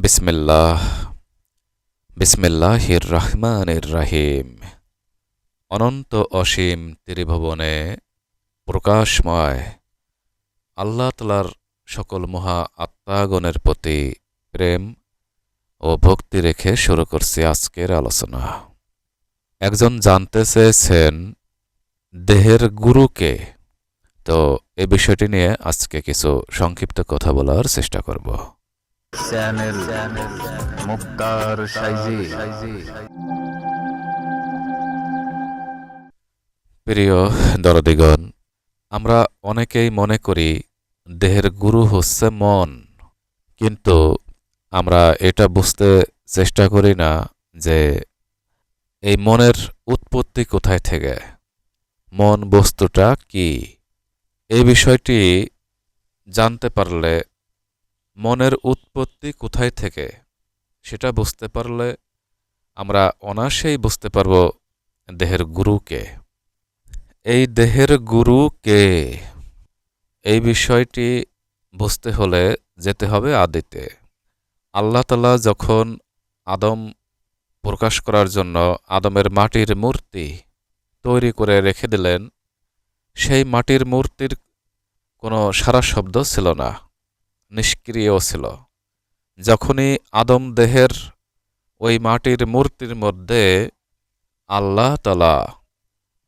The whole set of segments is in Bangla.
বিসমিল্লাহ বিসমিল্লাহির রহমানির রাহিম অনন্ত অসীম ত্রিভুবনে প্রকাশময় আল্লাহ তালার সকল মহা আত্মাগণের প্রতি প্রেম ও ভক্তি রেখে শুরু করছি আজকের আলোচনা। একজন জানতে চেয়েছেন, দেহের গুরুকে। তো এ বিষয়টি নিয়ে আজকে কিছু সংক্ষিপ্ত কথা বলার চেষ্টা করব। চ্যানেল মুক্তার প্রিয় দরদিগণ, আমরা অনেকেই মনে করি দেহের গুরু হচ্ছে মন, কিন্তু আমরা এটা বুঝতে চেষ্টা করি না যে এই মনের উৎপত্তি কোথায় থেকে। মন বস্তুটা কি? এই বিষয়টি জানতে পারলে মনের উৎপত্তি কোথায় থেকে? সেটা বুঝতে পারলে আমরা অনায়াসেই বুঝতে পারব দেহের গুরুকে এই দেহের গুরু কে? এই বিষয়টি বুঝতে হলে যেতে হবে আদিতে। আল্লাহ তালা যখন আদম প্রকাশ করার জন্য আদমের মাটির মূর্তি তৈরি করে রেখে দিলেন, সেই মাটির মূর্তির কোনো সারা শব্দ ছিল না। নিষ্ক্রিয় ছিল। যখনই আদম দেহের ওই মাটির মূর্তির মধ্যে আল্লাহ তালা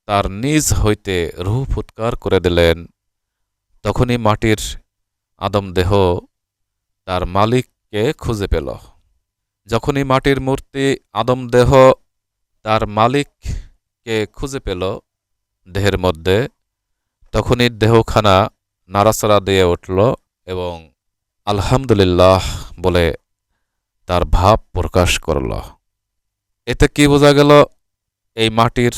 তার নিজ হইতে রুহ ফুৎকার করে দিলেন, তখনই মাটির আদম দেহ তার মালিককে খুঁজে পেল। যখনই মাটির মূর্তি আদম দেহ তার মালিককে খুঁজে পেল দেহের মধ্যে, তখনই দেহখানা নাড়াচাড়া দিয়ে উঠল এবং আলহামদুলিল্লাহ বলে তার ভাব প্রকাশ করল। এতে কি বোঝা গেল? এই মাটির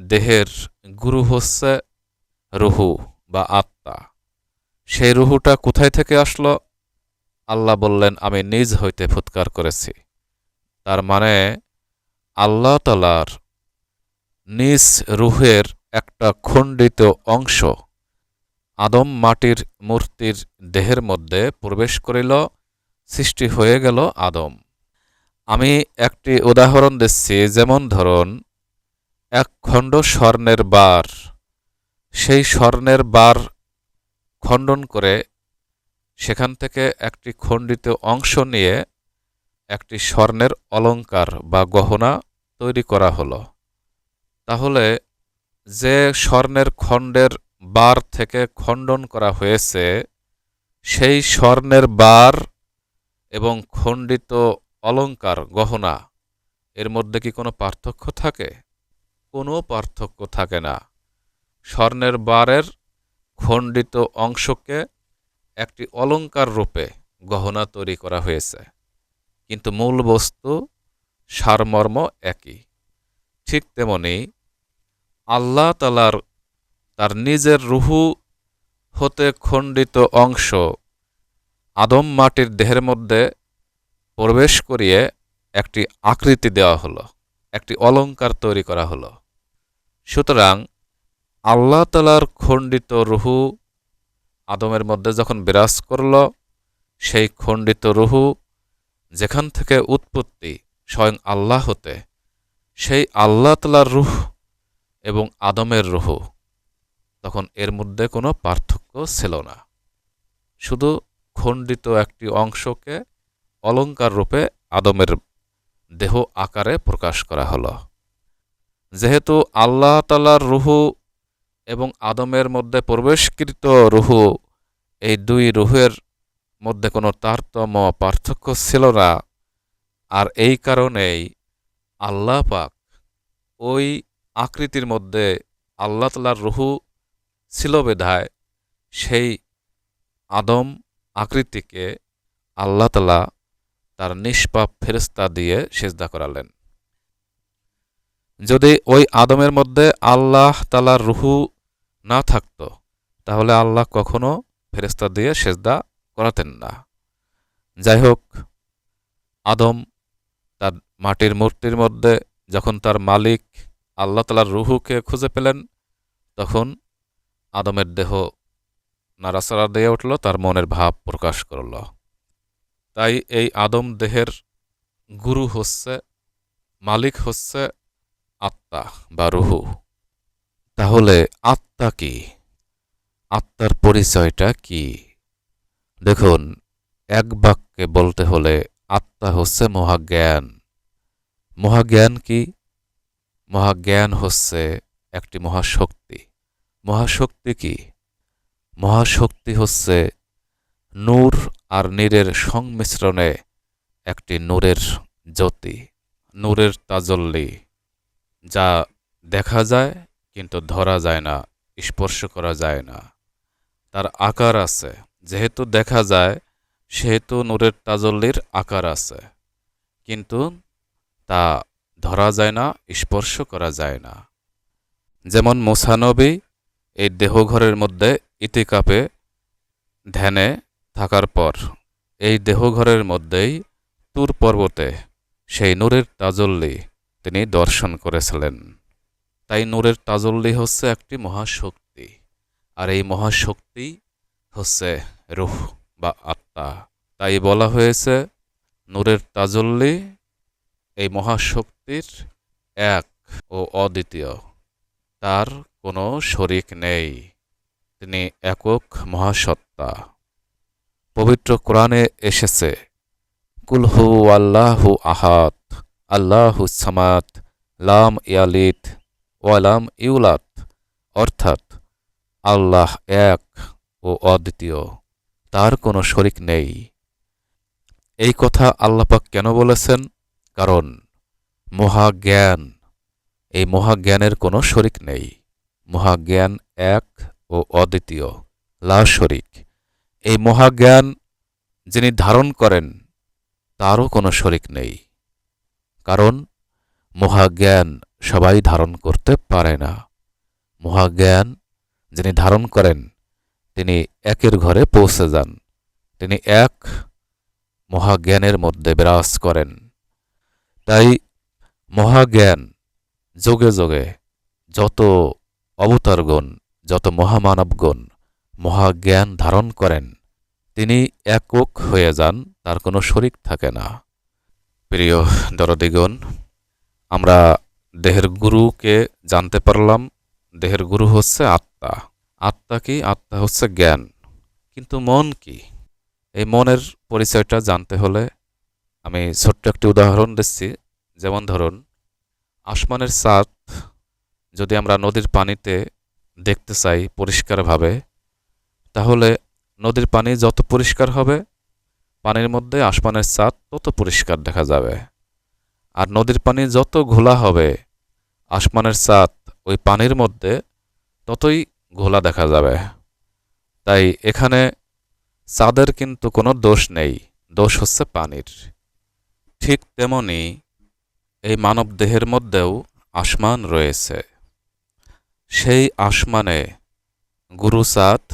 দেহের গুরু হচ্ছে রুহু বা আত্মা। সেই রুহুটা কোথায় থেকে আসলো? আল্লাহ বললেন, আমি নিজ হইতে ফুৎকার করেছি। তার মানে আল্লাহ তালার নিজ রুহের একটা খণ্ডিত অংশ আদম মাটির মূর্তির দেহের মধ্যে প্রবেশ করিল, সৃষ্টি হয়ে গেল আদম। আমি একটি উদাহরণ দিচ্ছি, যেমন ধরুন, এক খণ্ড স্বর্ণের বার। সেই স্বর্ণের বার খণ্ডন করে সেখান থেকে একটি খণ্ডিত অংশ নিয়ে একটি স্বর্ণের অলঙ্কার বা গহনা তৈরি করা হলো। তাহলে যে স্বর্ণের খণ্ডের বার থেকে খণ্ডন করা হয়েছে, সেই স্বর্ণের বার এবং খণ্ডিত অলঙ্কার, গহনা, এর মধ্যে কি কোনো পার্থক্য থাকে? কোনো পার্থক্য থাকে না। স্বর্ণের বারের খণ্ডিত অংশকে একটি অলঙ্কার রূপে গহনা তৈরি করা হয়েছে, কিন্তু মূল বস্তু, সারমর্ম একই। ঠিক তেমনি আল্লাহ তালার তার নিজের রুহু হতে খণ্ডিত অংশ আদম মাটির দেহের মধ্যে প্রবেশ করিয়ে একটি আকৃতি দেওয়া হলো, একটি অলঙ্কার তৈরি করা হলো। সুতরাং আল্লাহ তালার খণ্ডিত রুহু আদমের মধ্যে যখন বিরাজ করল, সেই খণ্ডিত রুহু যেখান থেকে উৎপত্তি স্বয়ং আল্লাহ হতে, সেই আল্লাহ তালার রুহ এবং আদমের রুহু। তখন এর মধ্যে কোনো পার্থক্য ছিল না। শুধু খণ্ডিত একটি অংশকে অলঙ্কার রূপে আদমের দেহ আকারে প্রকাশ করা হলো। যেহেতু আল্লাহ তালার রুহু এবং আদমের মধ্যে প্রবেশকৃত রুহু, এই দুই রুহের মধ্যে কোনো তারতম্য পার্থক্য ছিল না। আর এই কারণেই আল্লাহ পাক ওই আকৃতির মধ্যে আল্লাহ তালার রুহু ছিল বেধায় সেই আদম আকৃতিকে আল্লাহ তালা তার নিষ্পাপ ফেরস্তা দিয়ে সেজদা করালেন। যদি ওই আদমের মধ্যে আল্লাহ তালার রুহু না থাকত, তাহলে আল্লাহ কখনো ফেরেস্তা দিয়ে সেজদা করাতেন না। যাই হোক, আদম তার মাটির মূর্তির মধ্যে যখন তার মালিক আল্লাহ তালার রুহুকে খুঁজে পেলেন, তখন আদমের দেহ নাড়াচাড়া দিয়ে উঠল, তার মনের ভাব প্রকাশ করল। তাই এই আদম দেহের গুরু হচ্ছে, মালিক হচ্ছে আত্মা বা রুহু। তাহলে আত্মা কি? আত্মার পরিচয়টা কি? দেখুন, এক বাক্যে বলতে হলে আত্মা হচ্ছে মহাজ্ঞান। মহাজ্ঞান কি? মহাজ্ঞান হচ্ছে একটি মহাশক্তি। মহাশক্তি কি? মহাশক্তি হচ্ছে নূর আর নীরের সংমিশ্রণে একটি নূরের জ্যোতি, নূরের তাজল্লি, যা দেখা যায় কিন্তু ধরা যায় না, স্পর্শ করা যায় না। তার আকার আছে, যেহেতু দেখা যায়, সেহেতু নূরের তাজল্লির আকার আছে। কিন্তু তা ধরা যায় না, স্পর্শ করা যায় না। যেমন মোসানবী এই দেহঘরের মধ্যে ইতিকাপে ধ্যানে থাকার পর, এই দেহঘরের মধ্যেই তুর পর্বতে সেই নূরের তাজল্লি তিনি দর্শন করেছিলেন। তাই নূরের তাজল্লি হচ্ছে একটি মহাশক্তি, আর এই মহাশক্তি হচ্ছে রুহ বা আত্মা। তাই বলা হয়েছে, নূরের তাজল্লি এই মহাশক্তির এক ও অদ্বিতীয়। তার কোনো শরিক নেই। তিনি একক মহাসত্তা। পবিত্র কোরআনে এসেছে কুলহু আল্লাহু আহাত আল্লাহু সামাত লাম ইয়ালিত ওয়ালাম ইউলাত অর্থাৎ, আল্লাহ এক ও অদ্বিতীয়, তার কোনো শরিক নেই। এই কথা আল্লাপাক কেন বলেছেন? কারণ, মহাজ্ঞান, এই মহাজ্ঞানের কোনো শরিক নেই। মহাজ্ঞান এক ও অদ্বিতীয়। শরিক। এই মহাজ্ঞান যিনি ধারণ করেন, তারও কোনো শরিক নেই। কারণ মহাজ্ঞান সবাই ধারণ করতে পারে না। মহাজ্ঞান যিনি ধারণ করেন, তিনি একের ঘরে পৌঁছে যান। তিনি এক মহাজ্ঞানের মধ্যে বিরাজ করেন। তাই মহাজ্ঞান যোগে যোগে যত অবতারগণ, যত মহামানবগণ মহাজ্ঞান ধারণ করেন, তিনি একক হয়ে যান, তার কোনো শরিক থাকে না। প্রিয় দরদিগণ, আমরা দেহের গুরুকে জানতে পারলাম, দেহের গুরু হচ্ছে আত্মা। আত্মা কি? আত্মা হচ্ছে জ্ঞান। কিন্তু মন কি? এই মনের পরিচয়টা জানতে হলে আমি ছোট্ট একটি উদাহরণ দিচ্ছি। যেমন ধরুন, আসমানের চাঁদ যদি আমরা নদীর পানিতে দেখতে চাই পরিষ্কারভাবে, তাহলে নদীর পানি যত পরিষ্কার হবে, পানির মধ্যে আসমানের চাঁদ তত পরিষ্কার দেখা যাবে। আর নদীর পানি যত ঘোলা হবে, আসমানের চাঁদ ওই পানির মধ্যে ততই ঘোলা দেখা যাবে। তাই এখানে চাঁদের কিন্তু কোনো দোষ নেই, দোষ হচ্ছে পানির। ঠিক তেমনি এই মানব দেহের মধ্যেও আসমান রয়েছে। সেই আসমানে গুরুচাঁদ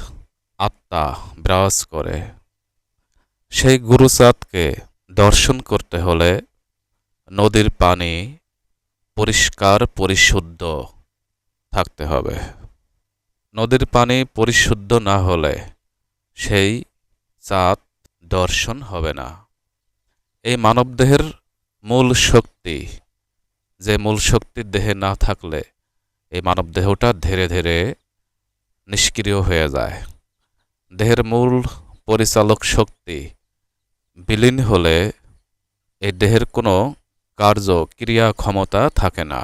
আত্মা বিরাজ করে। সেই গুরুচাঁদকে দর্শন করতে হলে নদীর পানি পরিষ্কার পরিশুদ্ধ থাকতে হবে। নদীর পানি পরিশুদ্ধ না হলে সেই চাঁদ দর্শন হবে না। এই মানবদেহের মূল শক্তি, যে মূল শক্তি দেহে না থাকলে এই মানবদেহটা ধীরে ধীরে নিষ্ক্রিয় হয়ে যায়। দেহের মূল পরিচালক শক্তি বিলীন হলে এই দেহের কোনো কার্য ক্রিয়া ক্ষমতা থাকে না।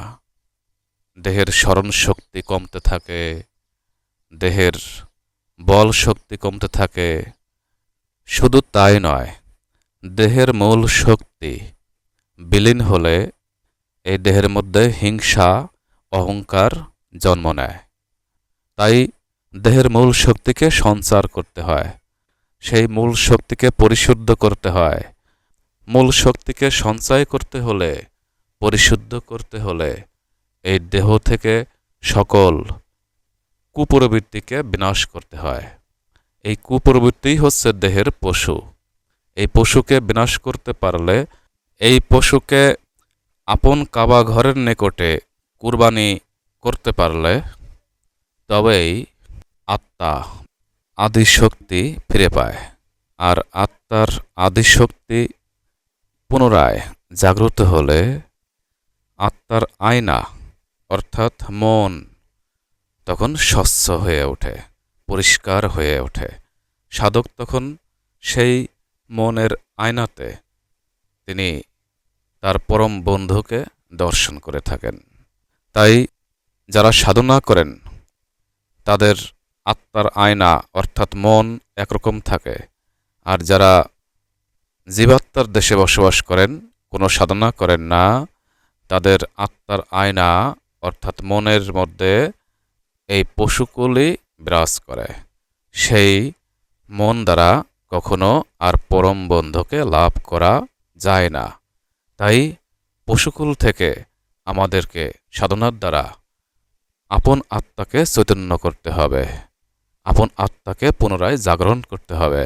দেহের স্মরণ শক্তি কমতে থাকে দেহের বল শক্তি কমতে থাকে, শুধু তাই নয় দেহের মূল শক্তি বিলীন হলে এই দেহের মধ্যে হিংসা অহংকার জন্ম নেয়। তাই দেহের মূল শক্তিকে সঞ্চার করতে হয়। সেই মূল শক্তিকে পরিশুদ্ধ করতে হয়। মূল শক্তিকে সঞ্চয় করতে হলে, পরিশুদ্ধ করতে হলে এই দেহ থেকে সকল কুপ্রবৃত্তিকে বিনাশ করতে হয়। এই কুপ্রবৃত্তি হচ্ছে দেহের পশু। এই পশুকে বিনাশ করতে পারলে এই পশুকে আপন কাবা ঘরের নিকটে কুরবানি করতে পারলে তবেই আত্মা আদি শক্তি ফিরে পায়। আর আত্মার আদিশক্তি পুনরায় জাগ্রত হলে আত্মার আয়না, অর্থাৎ মন, তখন স্বচ্ছ হয়ে ওঠে, পরিষ্কার হয়ে ওঠে। সাধক তখন সেই মনের আয়নাতে তিনি তার পরম বন্ধুকে দর্শন করে থাকেন। তাই যারা সাধনা করেন, তাদের আত্মার আয়না অর্থাৎ মন একরকম থাকে। আর যারা জীবাত্মার দেশে বসবাস করেন, কোনো সাধনা করেন না, তাদের আত্মার আয়না অর্থাৎ মনের মধ্যে এই পশুকুলই বিরাজ করে। সেই মন দ্বারা কখনো আর পরম বন্ধুকে লাভ করা যায় না। তাই পশুকুল থেকে আমাদেরকে সাধনার দ্বারা আপন আত্মাকে চৈতন্য করতে হবে, আপন আত্মাকে পুনরায় জাগরণ করতে হবে,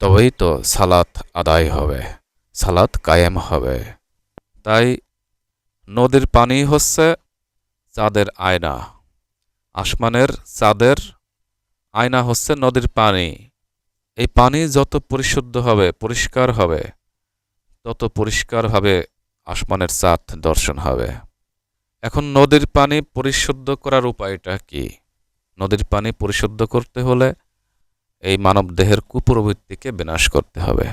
তবেই তো সালাত আদায় হবে, সালাত কায়েম হবে। তাই নদীর পানি হচ্ছে চাঁদের আয়না, আসমানের চাঁদের আয়না হচ্ছে নদীর পানি। এই পানি যত পরিশুদ্ধ হবে, পরিষ্কার হবে, তত পরিষ্কারভাবে আসমানের চাঁদ দর্শন হবে। এখন নদীর পানি পরিশুদ্ধ করার উপায়টা কি? নদীর পানি পরিশুদ্ধ করতে হলে এই মানব দেহের কুপ্রবৃত্তিকে বিনাশ করতে হবে।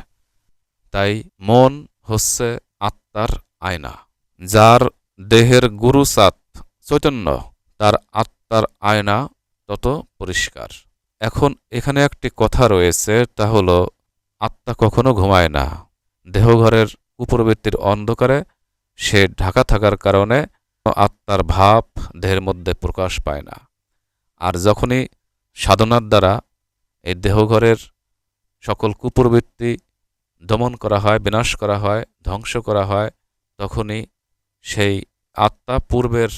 তাই মন হচ্ছে আত্মার আয়না, যার দেহের গুরু সাত চৈতন্য, তার আত্মার আয়না তত পরিষ্কার। এখন এখানে একটি কথা রয়েছে, তা হলো আত্মা কখনো ঘুমায় না। দেহঘরের কুপ্রবৃত্তির অন্ধকারে সে ঢাকা থাকার কারণে আত্মার ভাব দেহের মধ্যে প্রকাশ পায় না। আর যখনই সাধনার দ্বারা এই দেহঘরের সকল কুপ্রবৃত্তি দমন করা হয়, বিনাশ করা হয়, ধ্বংস করা হয়, তখনই সেই আত্মা পূর্বের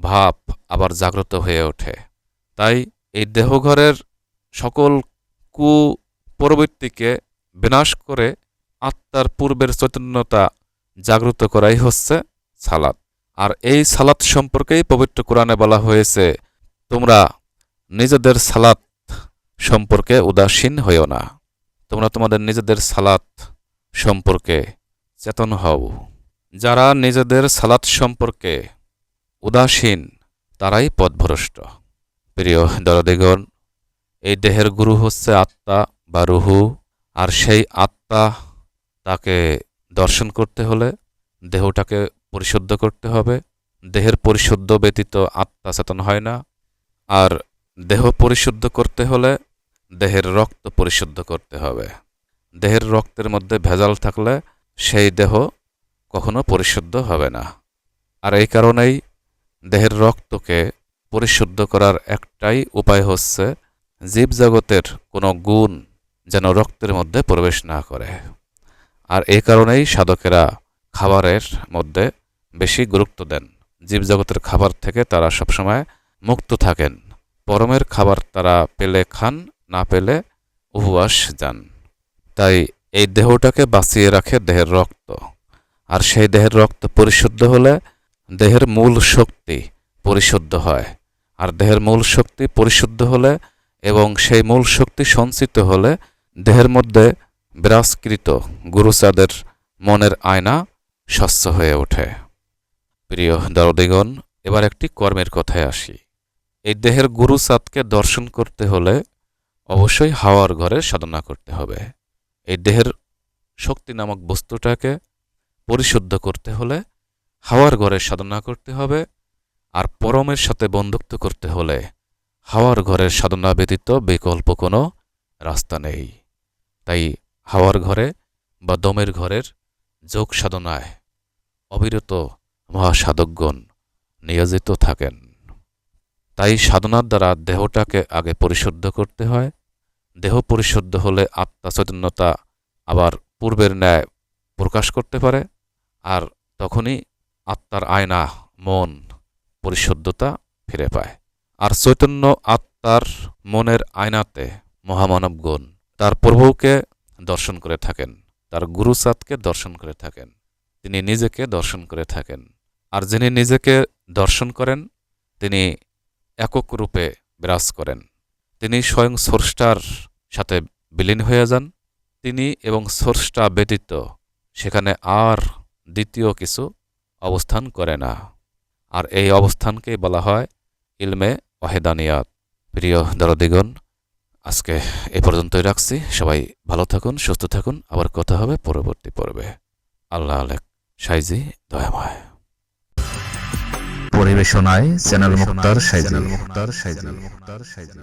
ভাব আবার জাগ্রত হয়ে ওঠে। তাই এই দেহঘরের সকল কুপ্রবৃত্তিকে বিনাশ করে আত্মার পূর্বের চৈতন্যতা জাগ্রত করাই হচ্ছে সালাত। আর এই সালাত সম্পর্কেই পবিত্র কোরআনে বলা হয়েছে, তোমরা নিজেদের সালাত সম্পর্কে উদাসীন হইও না। তোমরা তোমাদের নিজেদের সালাত সম্পর্কে চেতন হও। যারা নিজেদের সালাত সম্পর্কে উদাসীন, তারাই পথভ্রষ্ট। প্রিয় দরদিগণ, এই দেহের গুরু হচ্ছে আত্মা বা রুহু, আর সেই আত্মা তাকে দর্শন করতে হলে দেহটাকে পরিশুদ্ধ করতে হবে। দেহের পরিশুদ্ধ ব্যতীত আত্মা চেতন হয় না। আর দেহ পরিশুদ্ধ করতে হলে দেহের রক্ত পরিশুদ্ধ করতে হবে। দেহের রক্তের মধ্যে ভেজাল থাকলে সেই দেহ কখনো পরিশুদ্ধ হবে না। আর এই কারণেই দেহের রক্তকে পরিশুদ্ধ করার একটাই উপায় হচ্ছে জীবজগতের কোনো গুণ যেন রক্তের মধ্যে প্রবেশ না করে। আর এই কারণেই সাধকেরা খাবারের মধ্যে বেশি গুরুত্ব দেন। জীবজগতের খাবার থেকে তারা সবসময় মুক্ত থাকেন। পরমের খাবার তারা পেলে খান, না পেলে উপবাস যান। তাই এই দেহটাকে বাঁচিয়ে রাখে দেহের রক্ত। আর সেই দেহের রক্ত পরিশুদ্ধ হলে দেহের মূল শক্তি পরিশুদ্ধ হয়। আর দেহের মূল শক্তি পরিশুদ্ধ হলে এবং সেই মূল শক্তি সঞ্চিত হলে দেহের মধ্যে বিরাজকৃত গুরুচাঁদের মনের আয়না স্বচ্ছ হয়ে ওঠে। প্রিয় দরদিগণ এবার একটি কর্মের কথায় আসি। এই দেহের গুরুচাঁদকে দর্শন করতে হলে অবশ্যই হাওয়ার ঘরে সাধনা করতে হবে। এই দেহের শক্তি নামক বস্তুটাকে পরিশুদ্ধ করতে হলে হাওয়ার ঘরে সাধনা করতে হবে আর পরমের সাথে বন্ধুত্ব করতে হলে হাওয়ার ঘরের সাধনা ব্যতীত বিকল্প কোনো রাস্তা নেই। তাই হাওয়ার ঘরে বা দমের ঘরের যোগ সাধনায় অবিরত মহাসাধকগণ নিয়োজিত থাকেন। তাই সাধনার দ্বারা দেহটাকে আগে পরিশুদ্ধ করতে হয়। দেহ পরিশুদ্ধ হলে আত্মা চৈতন্যতা আবার পূর্বের ন্যায় প্রকাশ করতে পারে। আর তখনই আত্মার আয়না, মন পরিশুদ্ধতা ফিরে পায়। আর চৈতন্য আত্মার মনের আয়নাতে মহামানবগণ তার প্রভুকে দর্শন করে থাকেন, তার গুরুচাঁদকে দর্শন করে থাকেন। তিনি নিজেকে দর্শন করে থাকেন। আর যিনি নিজেকে দর্শন করেন, তিনি একক রূপে বিরাজ করেন। তিনি স্বয়ং স্রষ্টার সাথে বিলীন হয়ে যান। তিনি এবং স্রষ্টা ব্যতীত সেখানে আর দ্বিতীয় কিছু অবস্থান করে না। আর এই অবস্থানকে বলা হয় ইলমে ওয়াহেদানিয়াত। প্রিয় দরদিগণ, আজকে এ পর্যন্তই রাখছি। সবাই ভালো থাকুন, সুস্থ থাকুন। আবার কথা হবে পরবর্তী পর্বে। আল্লাহ আলেক, সাইজি, দয়াময়। পরিবেশনায় চ্যানেল মুক্তার সাইজি মুক্তার সাইজি মুক্তার সাইজি